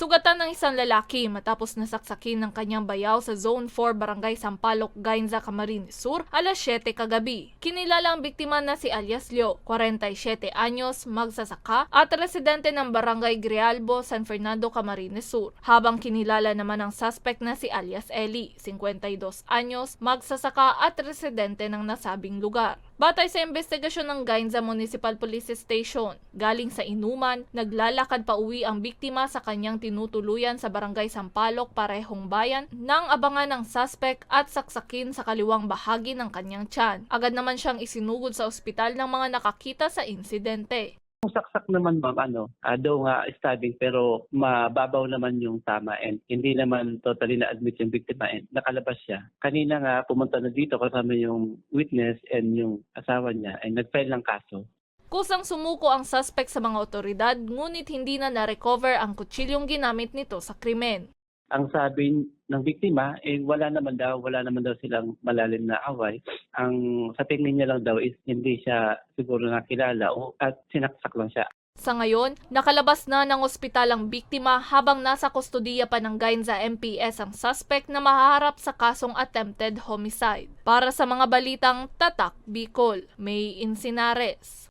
Sugatan ng isang lalaki matapos nasaksakin ng kanyang bayaw sa Zone 4 Barangay Sampaloc, Gainza, Camarines Sur alas 7 kagabi. Kinilala ang biktima na si alias Leo, 47 anyos, magsasaka at residente ng Barangay Grialbo, San Fernando, Camarines Sur. Habang kinilala naman ang suspect na si alias Eli, 52 anyos, magsasaka at residente ng nasabing lugar. Batay sa investigasyon ng Gainza Municipal Police Station, galing sa inuman, naglalakad pa uwi ang biktima sa kanyang tinutuluyan sa Barangay Sampaloc, Parehong Bayan, nang abangan ng suspect at saksakin sa kaliwang bahagi ng kanyang tiyan. Agad naman siyang isinugod sa ospital ng mga nakakita sa insidente. Yung saksak naman ma'am, ano, daw nga stabbing pero mababaw naman yung tama and hindi naman totally na-admit yung biktima and nakalabas siya. Kanina nga pumunta na dito kasama yung witness and yung asawa niya and nag-file ng kaso. Kusang sumuko ang suspect sa mga otoridad ngunit hindi na na-recover ang kutsilyong ginamit nito sa krimen. Ang sabi ng biktima, eh wala naman daw, wala naman daw silang malalim na away. Ang sa tingin niya lang daw is hindi siya siguro nakilala o at sinaksak lang siya. Sa ngayon, nakalabas na ng ospital ang biktima habang nasa kustodiya pa ng Gainza MPS ang suspect na mahaharap sa kasong attempted homicide. Para sa mga balitang Tatak Bicol, May Insinares.